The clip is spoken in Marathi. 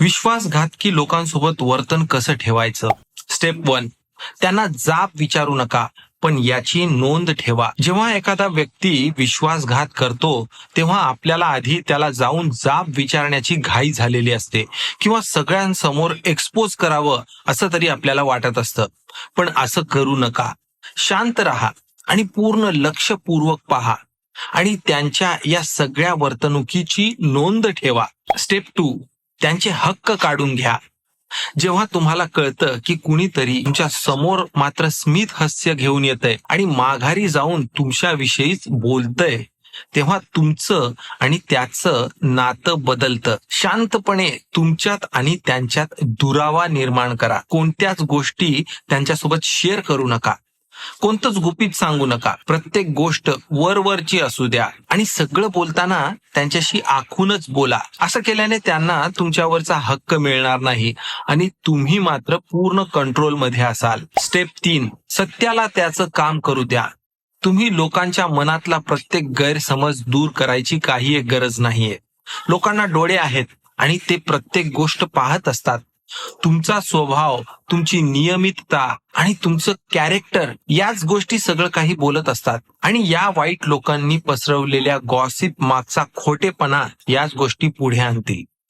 विश्वासघातकी लोकांसोबत वर्तन कसं ठेवायचं? स्टेप वन त्यांना जाब विचारू नका पण याची नोंद ठेवा. जेव्हा एखादा व्यक्ती विश्वासघात करतो तेव्हा आपल्याला आधी त्याला जाऊन जाब विचारण्याची घाई झालेली असते किंवा सगळ्यांसमोर एक्सपोज करावं असं तरी आपल्याला वाटत असतं. पण असं करू नका. शांत राहा आणि पूर्ण लक्षपूर्वक पहा आणि त्यांच्या या सगळ्या वर्तणुकीची नोंद ठेवा. स्टेप टू त्यांचे हक्क काढून घ्या. जेव्हा तुम्हाला कळतं की कुणीतरी तुमच्यासमोर मात्र स्मित हास्य घेऊन येतंय आणि माघारी जाऊन तुमच्याविषयीच बोलतंय तेव्हा तुमचं आणि त्याचं नातं बदलतं. शांतपणे तुमच्यात आणि त्यांच्यात दुरावा निर्माण करा. कोणत्याच गोष्टी त्यांच्यासोबत शेअर करू नका. कोणतंच गुपित सांगू नका. प्रत्येक गोष्ट वरवरची असू द्या. आणि सगळं बोलताना त्यांच्याशी आखूनच बोला. असं केल्याने त्यांना तुमच्यावरचा हक्क मिळणार नाही. आणि तुम्ही मात्र पूर्ण कंट्रोलमध्ये असाल. स्टेप तीन. सत्याला त्याचं काम करू द्या. तुम्ही लोकांच्या मनातला प्रत्येक गैरसमज दूर करायची काही एक गरज नाहीये. लोकांना डोळे आहेत आणि ते प्रत्येक गोष्ट पाहत असतात. तुमचा स्वभाव तुमची नियमितता आणि तुमचं कॅरेक्टर याच गोष्टी सगळं काही बोलत असतात. आणि या वाईट लोकांनी पसरवलेल्या गॉसिप मागचा खोटेपणा याच गोष्टी पुढे आणतील.